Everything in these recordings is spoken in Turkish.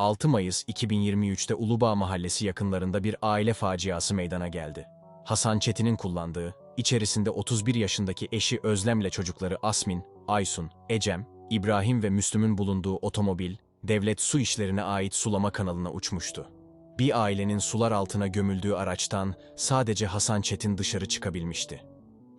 6 Mayıs 2023'te Ulubağ Mahallesi yakınlarında bir aile faciası meydana geldi. Hasan Çetin'in kullandığı, içerisinde 31 yaşındaki eşi Özlem'le çocukları Asmin, Aysun, Ecem, İbrahim ve Müslüm'ün bulunduğu otomobil, devlet su işlerine ait sulama kanalına uçmuştu. Bir ailenin sular altına gömüldüğü araçtan sadece Hasan Çetin dışarı çıkabilmişti.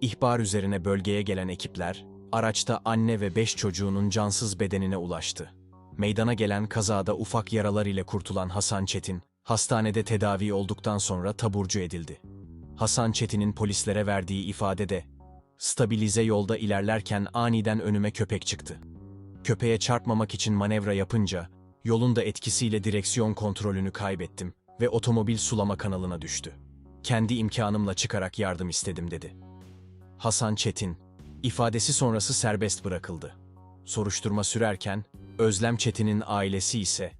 İhbar üzerine bölgeye gelen ekipler, araçta anne ve beş çocuğunun cansız bedenine ulaştı. Meydana gelen kazada ufak yaralar ile kurtulan Hasan Çetin, hastanede tedavi olduktan sonra taburcu edildi. Hasan Çetin'in polislere verdiği ifadede, stabilize yolda ilerlerken aniden önüme köpek çıktı. Köpeğe çarpmamak için manevra yapınca, yolun da etkisiyle direksiyon kontrolünü kaybettim ve otomobil sulama kanalına düştü. Kendi imkanımla çıkarak yardım istedim dedi. Hasan Çetin, ifadesi sonrası serbest bırakıldı. Soruşturma sürerken, Özlem Çetin'in ailesi ise,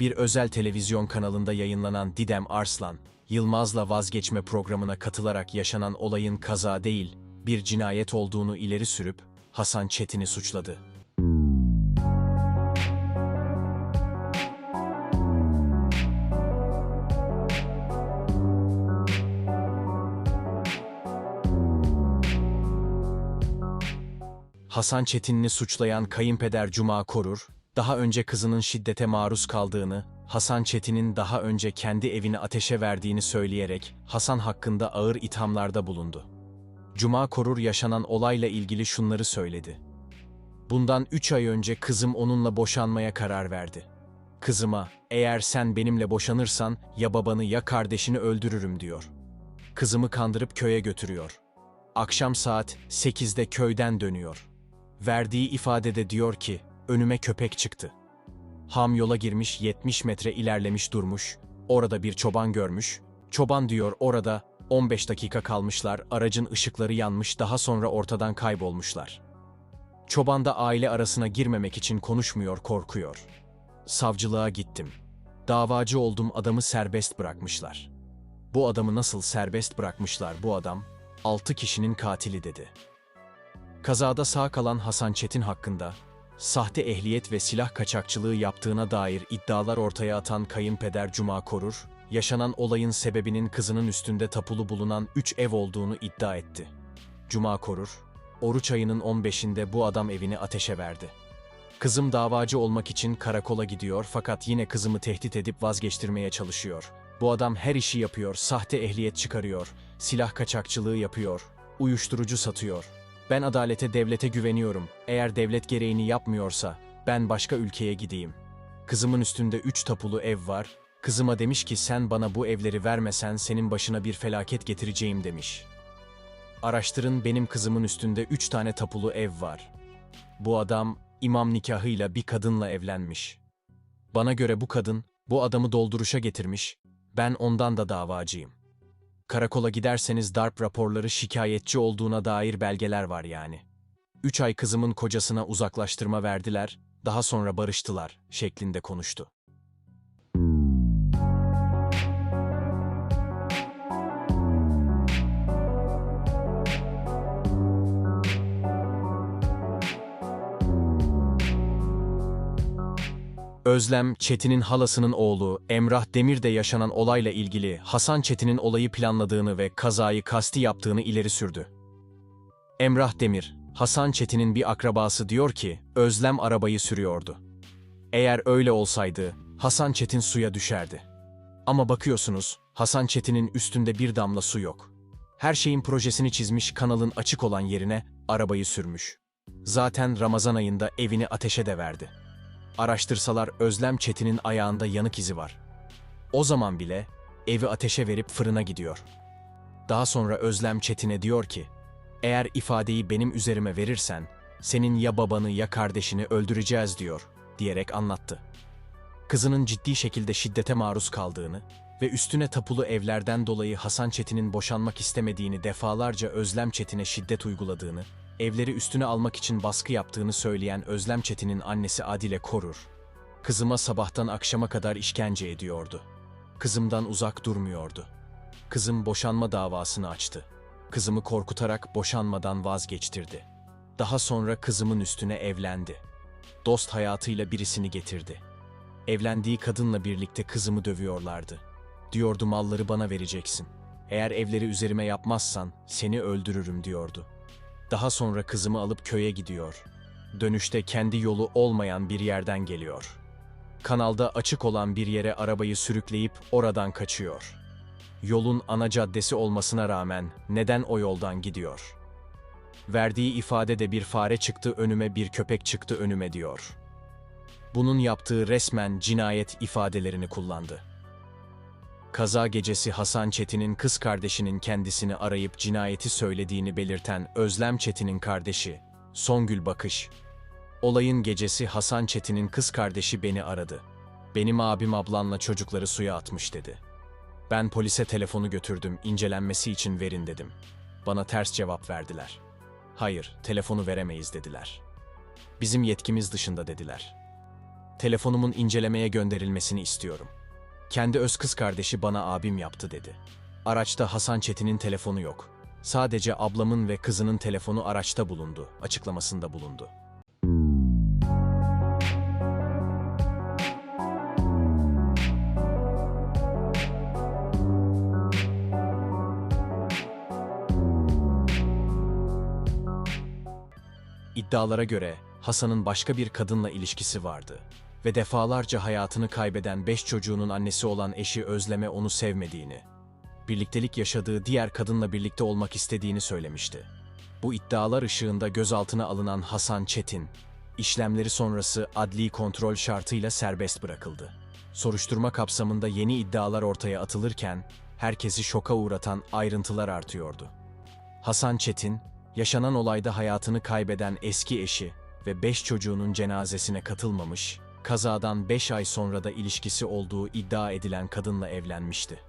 bir özel televizyon kanalında yayınlanan Didem Arslan, Yılmaz'la vazgeçme programına katılarak yaşanan olayın kaza değil, bir cinayet olduğunu ileri sürüp, Hasan Çetin'i suçladı. Hasan Çetin'i suçlayan kayınpeder Cuma Korur, daha önce kızının şiddete maruz kaldığını, Hasan Çetin'in daha önce kendi evini ateşe verdiğini söyleyerek Hasan hakkında ağır ithamlarda bulundu. Cuma Korur yaşanan olayla ilgili şunları söyledi. Bundan üç ay önce kızım onunla boşanmaya karar verdi. Kızıma, eğer sen benimle boşanırsan ya babanı ya kardeşini öldürürüm diyor. Kızımı kandırıp köye götürüyor. Akşam saat 8'de köyden dönüyor. Verdiği ifadede diyor ki, önüme köpek çıktı. Ham yola girmiş 70 metre ilerlemiş durmuş, orada bir çoban görmüş, çoban diyor orada 15 dakika kalmışlar, aracın ışıkları yanmış daha sonra ortadan kaybolmuşlar. Çoban da aile arasına girmemek için konuşmuyor, korkuyor. Savcılığa gittim. Davacı oldum adamı serbest bırakmışlar. Bu adamı nasıl serbest bırakmışlar bu adam? 6 kişinin katili dedi. Kazada sağ kalan Hasan Çetin hakkında sahte ehliyet ve silah kaçakçılığı yaptığına dair iddialar ortaya atan kayınpeder Cuma Korur, yaşanan olayın sebebinin kızının üstünde tapulu bulunan 3 ev olduğunu iddia etti. Cuma Korur, oruç ayının 15'inde bu adam evini ateşe verdi. Kızım davacı olmak için karakola gidiyor fakat yine kızımı tehdit edip vazgeçtirmeye çalışıyor. Bu adam her işi yapıyor, sahte ehliyet çıkarıyor, silah kaçakçılığı yapıyor, uyuşturucu satıyor. Ben adalete, devlete güveniyorum. Eğer devlet gereğini yapmıyorsa ben başka ülkeye gideyim. Kızımın üstünde üç tapulu ev var. Kızıma demiş ki sen bana bu evleri vermesen senin başına bir felaket getireceğim demiş. Araştırın benim kızımın üstünde üç tane tapulu ev var. Bu adam imam nikahıyla bir kadınla evlenmiş. Bana göre bu kadın bu adamı dolduruşa getirmiş. Ben ondan da davacıyım. Karakola giderseniz darp raporları şikayetçi olduğuna dair belgeler var yani. Üç ay kızımın kocasına uzaklaştırma verdiler, daha sonra barıştılar şeklinde konuştu. Özlem, Çetin'in halasının oğlu Emrah Demir'de yaşanan olayla ilgili Hasan Çetin'in olayı planladığını ve kazayı kasti yaptığını ileri sürdü. Emrah Demir, Hasan Çetin'in bir akrabası diyor ki, Özlem arabayı sürüyordu. Eğer öyle olsaydı, Hasan Çetin suya düşerdi. Ama bakıyorsunuz, Hasan Çetin'in üstünde bir damla su yok. Her şeyin projesini çizmiş kanalın açık olan yerine arabayı sürmüş. Zaten Ramazan ayında evini ateşe de verdi. Araştırsalar Özlem Çetin'in ayağında yanık izi var. O zaman bile evi ateşe verip fırına gidiyor. Daha sonra Özlem Çetin'e diyor ki, eğer ifadeyi benim üzerime verirsen, senin ya babanı ya kardeşini öldüreceğiz diyor, diyerek anlattı. Kızının ciddi şekilde şiddete maruz kaldığını ve üstüne tapulu evlerden dolayı Hasan Çetin'in boşanmak istemediğini defalarca Özlem Çetin'e şiddet uyguladığını, evleri üstüne almak için baskı yaptığını söyleyen Özlem Çetin'in annesi Adile Korur, kızıma sabahtan akşama kadar işkence ediyordu. Kızımdan uzak durmuyordu. Kızım boşanma davasını açtı. Kızımı korkutarak boşanmadan vazgeçtirdi. Daha sonra kızımın üstüne evlendi. Dost hayatıyla birisini getirdi. Evlendiği kadınla birlikte kızımı dövüyorlardı. Diyordu malları bana vereceksin. Eğer evleri üzerime yapmazsan seni öldürürüm diyordu. Daha sonra kızımı alıp köye gidiyor. Dönüşte kendi yolu olmayan bir yerden geliyor. Kanalda açık olan bir yere arabayı sürükleyip oradan kaçıyor. Yolun ana caddesi olmasına rağmen neden o yoldan gidiyor? Verdiği ifadede bir fare çıktı önüme bir köpek çıktı önüme diyor. Bunun yaptığı resmen cinayet ifadelerini kullandı. Kaza gecesi Hasan Çetin'in kız kardeşinin kendisini arayıp cinayeti söylediğini belirten Özlem Çetin'in kardeşi, Songül Bakış. Olayın gecesi Hasan Çetin'in kız kardeşi beni aradı. Benim abim ablanla çocukları suya atmış dedi. Ben polise telefonu götürdüm, incelenmesi için verin dedim. Bana ters cevap verdiler. Hayır, telefonu veremeyiz dediler. Bizim yetkimiz dışında dediler. Telefonumun incelemeye gönderilmesini istiyorum. Kendi öz kız kardeşi bana abim yaptı dedi. Araçta Hasan Çetin'in telefonu yok. Sadece ablamın ve kızının telefonu araçta bulundu, açıklamasında bulundu. İddialara göre Hasan'ın başka bir kadınla ilişkisi vardı ve defalarca hayatını kaybeden beş çocuğunun annesi olan eşi Özlem'e onu sevmediğini, birliktelik yaşadığı diğer kadınla birlikte olmak istediğini söylemişti. Bu iddialar ışığında gözaltına alınan Hasan Çetin, işlemleri sonrası adli kontrol şartıyla serbest bırakıldı. Soruşturma kapsamında yeni iddialar ortaya atılırken, herkesi şoka uğratan ayrıntılar artıyordu. Hasan Çetin, yaşanan olayda hayatını kaybeden eski eşi ve beş çocuğunun cenazesine katılmamış, kazadan beş ay sonra da ilişkisi olduğu iddia edilen kadınla evlenmişti.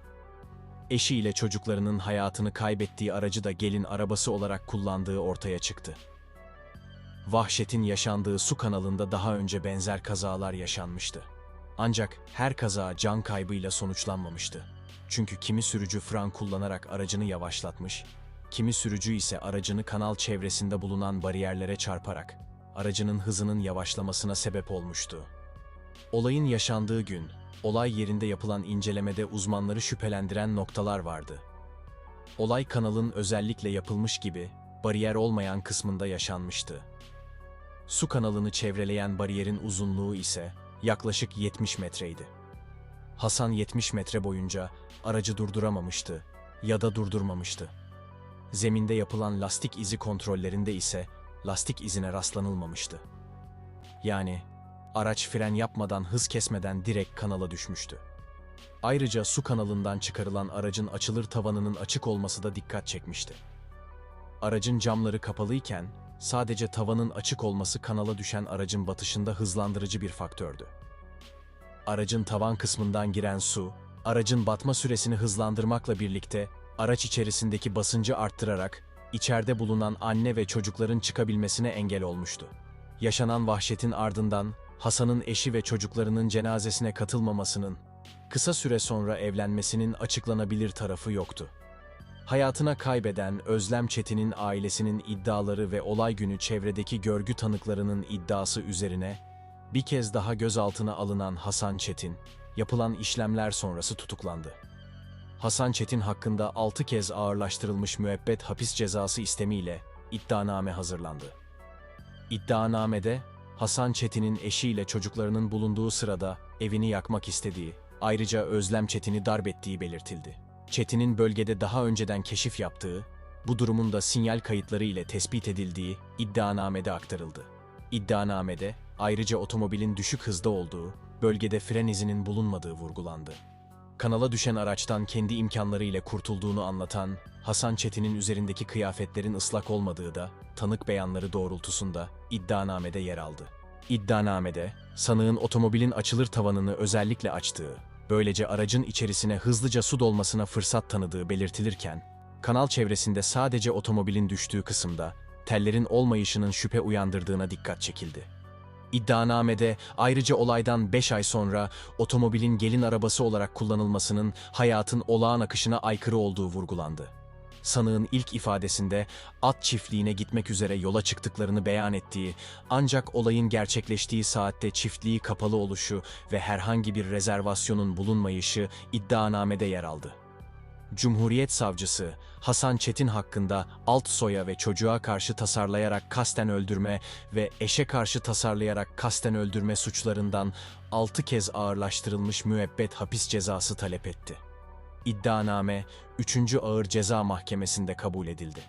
Eşiyle çocuklarının hayatını kaybettiği aracı da gelin arabası olarak kullandığı ortaya çıktı. Vahşetin yaşandığı su kanalında daha önce benzer kazalar yaşanmıştı. Ancak her kaza can kaybıyla sonuçlanmamıştı. Çünkü kimi sürücü fren kullanarak aracını yavaşlatmış, kimi sürücü ise aracını kanal çevresinde bulunan bariyerlere çarparak aracının hızının yavaşlamasına sebep olmuştu. Olayın yaşandığı gün, olay yerinde yapılan incelemede uzmanları şüphelendiren noktalar vardı. Olay kanalın özellikle yapılmış gibi bariyer olmayan kısmında yaşanmıştı. Su kanalını çevreleyen bariyerin uzunluğu ise yaklaşık 70 metreydi. Hasan 70 metre boyunca aracı durduramamıştı ya da durdurmamıştı. Zeminde yapılan lastik izi kontrollerinde ise lastik izine rastlanılmamıştı. Yani araç fren yapmadan hız kesmeden direkt kanala düşmüştü. Ayrıca su kanalından çıkarılan aracın açılır tavanının açık olması da dikkat çekmişti. Aracın camları kapalıyken sadece tavanın açık olması kanala düşen aracın batışında hızlandırıcı bir faktördü. Aracın tavan kısmından giren su, aracın batma süresini hızlandırmakla birlikte araç içerisindeki basıncı arttırarak içeride bulunan anne ve çocukların çıkabilmesine engel olmuştu. Yaşanan vahşetin ardından Hasan'ın eşi ve çocuklarının cenazesine katılmamasının, kısa süre sonra evlenmesinin açıklanabilir tarafı yoktu. Hayatına kaybeden Özlem Çetin'in ailesinin iddiaları ve olay günü çevredeki görgü tanıklarının iddiası üzerine bir kez daha gözaltına alınan Hasan Çetin, yapılan işlemler sonrası tutuklandı. Hasan Çetin hakkında 6 kez ağırlaştırılmış müebbet hapis cezası istemiyle iddianame hazırlandı. İddianamede Hasan Çetin'in eşiyle çocuklarının bulunduğu sırada evini yakmak istediği, ayrıca Özlem Çetin'i darp ettiği belirtildi. Çetin'in bölgede daha önceden keşif yaptığı, bu durumun da sinyal kayıtları ile tespit edildiği iddianamede aktarıldı. İddianamede ayrıca otomobilin düşük hızda olduğu, bölgede fren izinin bulunmadığı vurgulandı. Kanala düşen araçtan kendi imkanlarıyla kurtulduğunu anlatan Hasan Çetin'in üzerindeki kıyafetlerin ıslak olmadığı da tanık beyanları doğrultusunda iddianamede yer aldı. İddianamede sanığın otomobilin açılır tavanını özellikle açtığı, böylece aracın içerisine hızlıca su dolmasına fırsat tanıdığı belirtilirken, kanal çevresinde sadece otomobilin düştüğü kısımda tellerin olmayışının şüphe uyandırdığına dikkat çekildi. İddianamede ayrıca olaydan 5 ay sonra otomobilin gelin arabası olarak kullanılmasının hayatın olağan akışına aykırı olduğu vurgulandı. sanığın ilk ifadesinde at çiftliğine gitmek üzere yola çıktıklarını beyan ettiği, ancak olayın gerçekleştiği saatte çiftliği kapalı oluşu ve herhangi bir rezervasyonun bulunmayışı iddianamede yer aldı. Cumhuriyet Savcısı Hasan Çetin hakkında alt soya ve çocuğa karşı tasarlayarak kasten öldürme ve eşe karşı tasarlayarak kasten öldürme suçlarından 6 kez ağırlaştırılmış müebbet hapis cezası talep etti. İddianame 3. Ağır Ceza Mahkemesi'nde kabul edildi.